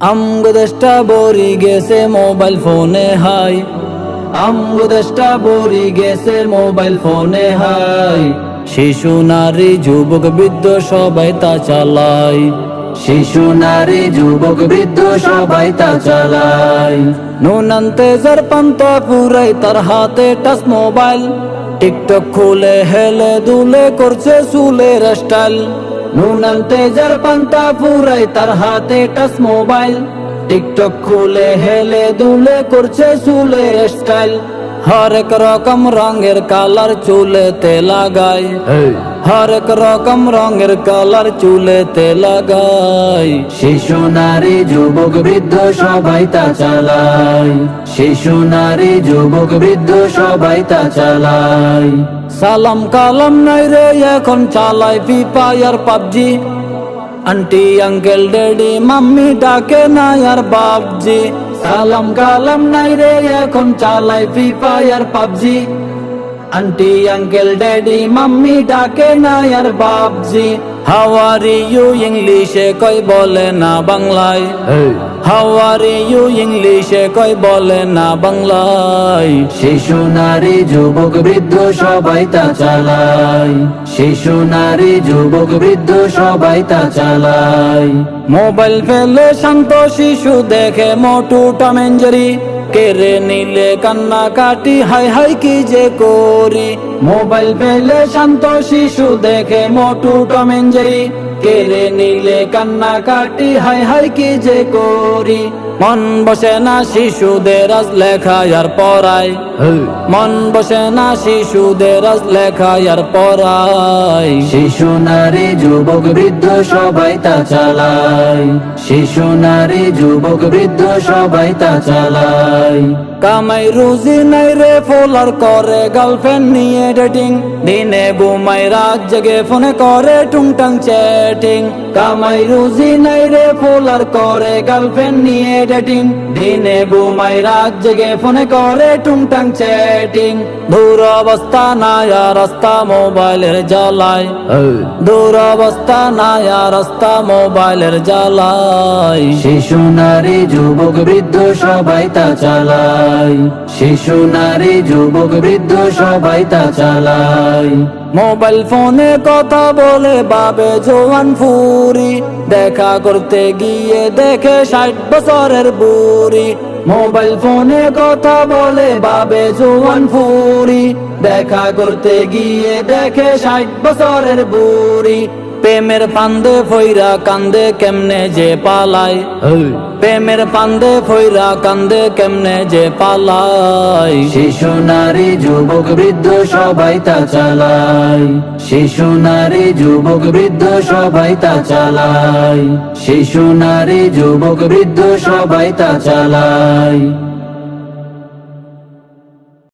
আমগদেশটা বরি গেছে মোবাইল ফোনে হাই। আমগদেশটা বরি গেছে মোবাইল ফোনে হাই। শিশু নারী যুবক বৃদ্ধ সবাই তা চালায়। শিশু নারী যুবক বৃদ্ধ সবাই তা চালায়। নুনান্তে যার পান্তা পুরাই তার হাতে টাচ মোবাইল। টিকটক খুলে হেলে দুলে করছে চুলের স্টাইল। নুনান্তে যার পান্তা পুরাই তার হাতে টাচ মোবাইল। টিকটক খুলে হেলে দুলে করছে চুলের স্টাইল। হরেক রকম রঙের কালার চুলেতে লাগাই। হরেক রকম রঙের কালার চুলেতে লাগাই। শিশু নারী যুবক বৃদ্ধ সবাই তা চালায়। শিশু নারী যুবক বৃদ্ধ সবাই তা চালায়। সালাম কালাম নাই রে, এখন চালাই ফিফা আর PUBG. Aunty, uncle, daddy, mummy ডাকে না আর বাপজি সালাম কালাম নাই রে, এখন চালাই free fire PUBG. Aunty uncle daddy mummy ডাকে না আর বাপজি হাওয়ারি ইউ ইংলিশে কই বলে না বাংলায় হাওয়ারি ইউ ইংলিশে কই বলে না বাংলায় শিশু নারী যুবক বৃদ্ধ সবাই তা চালায় শিশু নারী যুবক বৃদ্ধ সবাই তা চালায় মোবাইল ফেলে শান্ত শিশু দেখে মোটু টমেঞ্জরি কেড়ে নিলে কান্না কাটি হাই হাই কি যে করি? মোবাইল পেলে শান্ত শিশু দেখে মোটু টমেন টমেঞ্জরি কেড়ে নিলে কান্না কাটি হাই হাই কি যে করি। মন বসে না শিশুদের আজ লেখা আর পড়ায়। মন বসে না শিশুদের আজ লেখা আর পড়ায়। শিশু নারী যুবক বৃদ্ধ সবাই তা চালায়। শিশু নারী যুবক বৃদ্ধ সবাই তা চালায়। কামাই রুজি নাই রে ফোলার করে গার্লফ্রেন্ড নিয়ে। ডেটিং দিনে ঘুমাই রাত জেগে ফোনে করে টুংটাং চ্যাটিং কামাই রুজি নাই রে ফোলার করে গার্লফ্রেন্ড নিয়ে ডেটিং দিনে ঘুমাই রাত জেগে ফোনে করে টুংটাং চ্যাটিং দূর অবস্থা নায়া রাস্তা মোবাইলের জ্বালায় দূর অবস্থা নায়া রাস্তা মোবাইলের জ্বালায় শিশু নারী যুবক বৃদ্ধ সবাই তা চালায় শিশু নারী যুবক বৃদ্ধ সবাই তা চালায় মোবাইল ফোনে কথা বলে বাবে জোয়ান ফুরি। দেখা করতে গিয়ে দেখে ষাট বছরের বুড়ি। মোবাইল ফোনে কথা বলে বাবে জোয়ান ফুরি। দেখা করতে গিয়ে দেখে ষাট বছরের বুড়ি। প্রেমের পান্দে ফইরা কান্দে কেমনে যে পালায় প্রেমের পান্দে ফইরা কান্দে কেমনে যে পালায় শিশু নারী যুবক বৃদ্ধ সবাই তা চালায় শিশু নারী যুবক বৃদ্ধ সবাই তা চালায় শিশু নারী যুবক বৃদ্ধ সবাই তা চালায়